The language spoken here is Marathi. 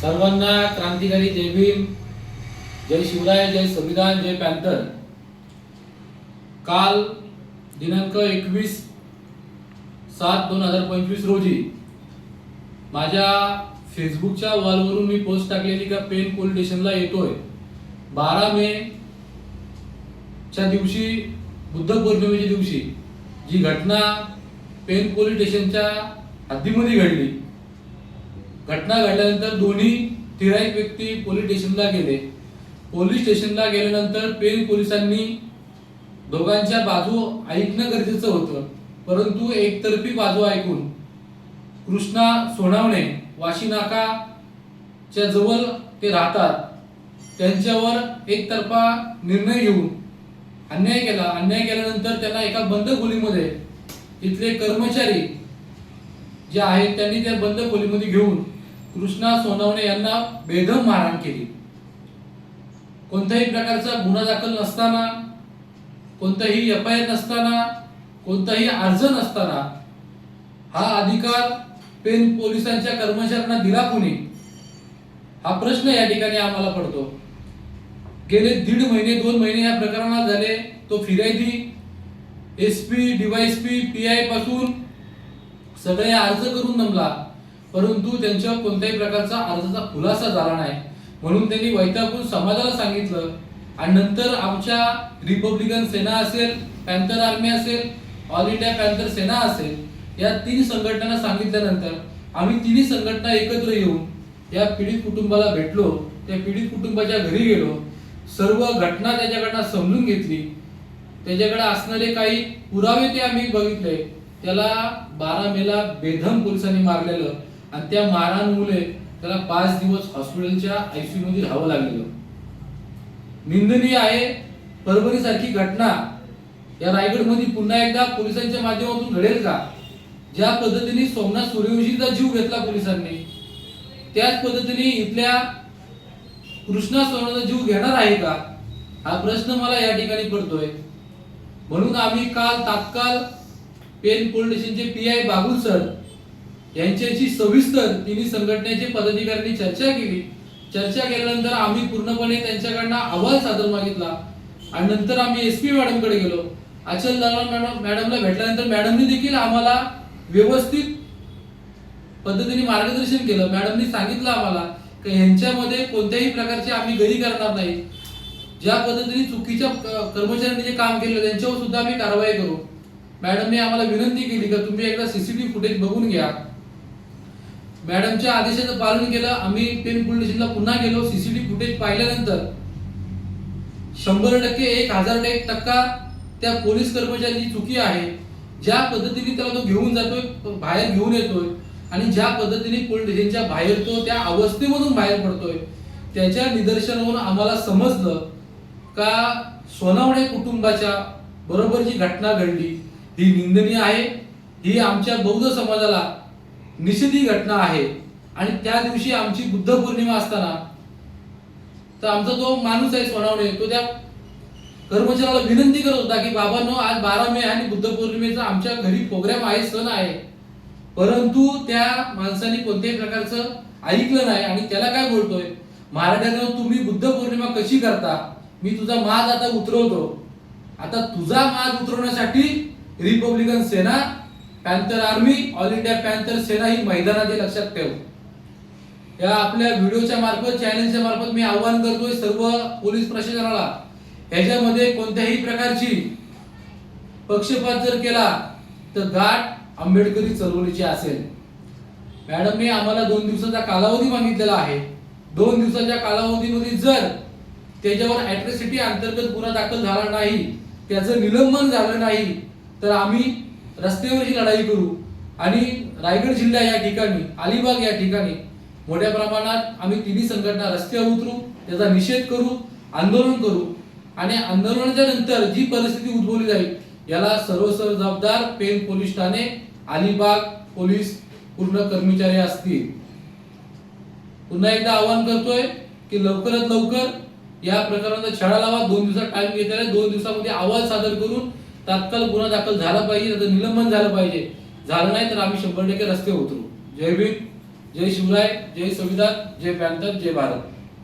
सर्वांना क्रांतिकारी जय भीम जय शिवराय जय संविधान जय पॅन्थर. काल दिनांक एकवीस सात दोन हजार पंचवीस रोजी माझ्या फेसबुकच्या वॉलवरून मी पोस्ट टाकलेली का पेन पोलीस स्टेशनला येतोय. बारा मे च्या दिवशी बुद्ध पौर्णिमेच्या दिवशी जी घटना पेन पोलीस स्टेशनच्या हद्दीमध्ये घडली घटना घडल्यानंतर दोन्ही ठिराईक व्यक्ती पोलीस स्टेशनला गेले. पोलीस स्टेशनला गेल्यानंतर पेन पोलिसांनी दोघांच्या बाजू ऐकणं गरजेचं होतं. परंतु एकतर्फी बाजू ऐकून कृष्णा सोनावणे वाशीनाकाच्या जवळ ते राहतात. त्यांच्यावर एकतर्फा निर्णय घेऊन अन्याय केला. अन्याय केल्यानंतर त्यांना एका बंद खोलीमध्ये इथले कर्मचारी जे आहेत त्यांनी त्या बंद खोलीमध्ये घेऊन कृष्णा सोनवणे यांना बेदम मारहाण केली. कोणत्याही प्रकारचा गुन्हा दाखल नसताना कोणताही एफ आय आर नसताना कोणताही अर्ज नसताना हा अधिकार पेन पोलिसांच्या कर्मचाऱ्यांना दिला कोणी? हा प्रश्न या ठिकाणी आम्हाला पडतो. गेले दीड महिने दोन महिने या प्रकरणात झाले तो फिर्यादी एस पी डीवायएसपी पी आयपासून सगळे अर्ज करून नमला परंतु त्यांच्यावर कोणत्याही प्रकारचा अर्जाचा खुलासा झाला नाही. म्हणून त्यांनी वैतागून समाजाला सांगितलं. आणि नंतर आमच्या रिपब्लिकन सेना असेल पॅन्थर आर्मी असेल ऑल इंडिया पॅन्थर सेना असेल या तीन संघटनांना सांगितल्यानंतर आम्ही तिन्ही संघटना एकत्र येऊन या पीडित कुटुंबाला भेटलो. त्या पीडित कुटुंबाच्या घरी गेलो. सर्व घटना त्याच्याकडनं समजून घेतली. त्याच्याकडे असणारे काही पुरावे ते आम्ही बघितले. त्याला बारा मेला बेधम पोलिसांनी मारलेलं. आणि त्या मारांमुळे त्याला पाच दिवस हॉस्पिटलच्या आयसीयू मध्ये राहावं लागलेलं. निंदनीय आहे परभणी सारखी घटना. या रायगडमध्ये पुन्हा एकदा पोलिसांच्या माध्यमातून घडेल का? ज्या पद्धतीने सोमनाथ सूर्यवंशीचा जीव घेतला पोलिसांनी त्याच पद्धतीने इथल्या कृष्णा सोनाचा जीव घेणार आहे का? हा प्रश्न मला या ठिकाणी पडतोय. म्हणून आम्ही काल तात्काळ पेन पोलीस स्टेशनचे पी आय बाबुल सर यांच्याशी सविस्तर तिन्ही संघटनेचे पदाधिकाऱ्यांनी चर्चा केली. चर्चा केल्यानंतर आम्ही पूर्णपणे त्यांच्याकडनं अहवाल सादर मागितला आणि नंतर आम्ही एस पी मॅडमकडे गेलो. अचल दलाल मॅडम मॅडमला भेटल्यानंतर मॅडमनी देखील आम्हाला व्यवस्थित पद्धतीने मार्गदर्शन केलं. मॅडमनी सांगितलं आम्हाला की यांच्यामध्ये कोणत्याही प्रकारचे आम्ही गरी करणार नाही. ज्या पद्धतीने चुकीच्या कर्मचाऱ्यांनी जे काम केलं त्यांच्यावर सुद्धा आम्ही कारवाई करू. मॅडमने आम्हाला विनंती केली का तुम्ही एकदा सीसीटीव्ही फुटेज बघून घ्या. मॅडमच्या आदेशाचं पालन केलं आम्ही पेन पोलीस स्टेशनला पुन्हा गेलो. सीसीटीव्ही फुटेज पाहिल्यानंतर शंभर टक्के एक हजार एक टक्का त्या पोलीस कर्मचाऱ्याची चुकी आहे. ज्या पद्धतीने त्याला तो घेऊन जातोय बाहेर घेऊन येतोय आणि ज्या पद्धतीने पोलीस स्टेशनच्या बाहेर तो त्या अवस्थेमधून बाहेर पडतोय त्याच्या निदर्शनावरून आम्हाला समजलं का सोनावणे कुटुंबाच्या बरोबर जी घटना घडली. ही निंदनीय आहे. ही आमच्या बौद्ध समाजाला निषेधी घटना आहे. आणि त्या दिवशी आमची बुद्ध पौर्णिमा असताना तर आमचा तो माणूस आहे सोनावणे तो त्या कर्मचाऱ्याला विनंती करत होता की बाबांनो आज बारा मे आणि बुद्ध पौर्णिमेचा आमच्या घरी प्रोग्राम आहे सण आहे. परंतु त्या माणसाने कोणत्याही प्रकारचं ऐकलं नाही आणि त्याला काय बोलतोय? महाराजांना तुम्ही बुद्ध पौर्णिमा कशी करता? मी तुझा माज आता उतरवतो. आता तुझा माज उतरवण्यासाठी Republican Sena Panther army all India Panther Sena ही मैदानात लक्षात ठेव. या आपल्या व्हिडिओच्या मार्फत चॅनलच्या मार्फत मी आव्हान करतोय सर्व पोलीस प्रशासनाला. ह्याच्यामध्ये कोणत्याही प्रकारची पक्षपात जर केला तर गाठ आंबेडकरी चळवळीची असेल. मॅडमने आम्हाला दोन दिवसाचा कालावधी मागितलेला आहे. दोन दिवसाच्या कालावधीमध्ये जर त्याच्यावर ॲट्रॉसिटी अंतर्गत गुन्हा दाखल झाला नाही त्याचं निलंबन झालं नाही तर आम्ही रस्त्यावर ही लढाई करू. आणि रायगड जिल्हा या ठिकाणी अलिबाग या ठिकाणी मोठ्या प्रमाणात आम्ही तिन्ही संघटना रस्त्यावर उतरू त्याचा निषेध करू आंदोलन करू. आणि आंदोलनाच्या नंतर जी परिस्थिती उद्भवली जाईल याला सर्वसर्व जबाबदार पेन पोलीस ठाणे अलिबाग पोलीस पूर्ण कर्मचारी असतील. पुन्हा एकदा आवाहन करतोय की लवकरात लवकर या प्रकरणाचा छडा लावा. दोन दिवसात टाइम घेतलेला दोन दिवसामध्ये अहवाल सादर करून तात्काळ गुन्हा दाखल झाला पाहिजे त्याचं निलंबन झालं पाहिजे. झालं नाही तर आम्ही शंभर टक्के रस्ते उतरू. जय भीम जय शिवराय जय संविधान जय पॅन्थर जय भारत.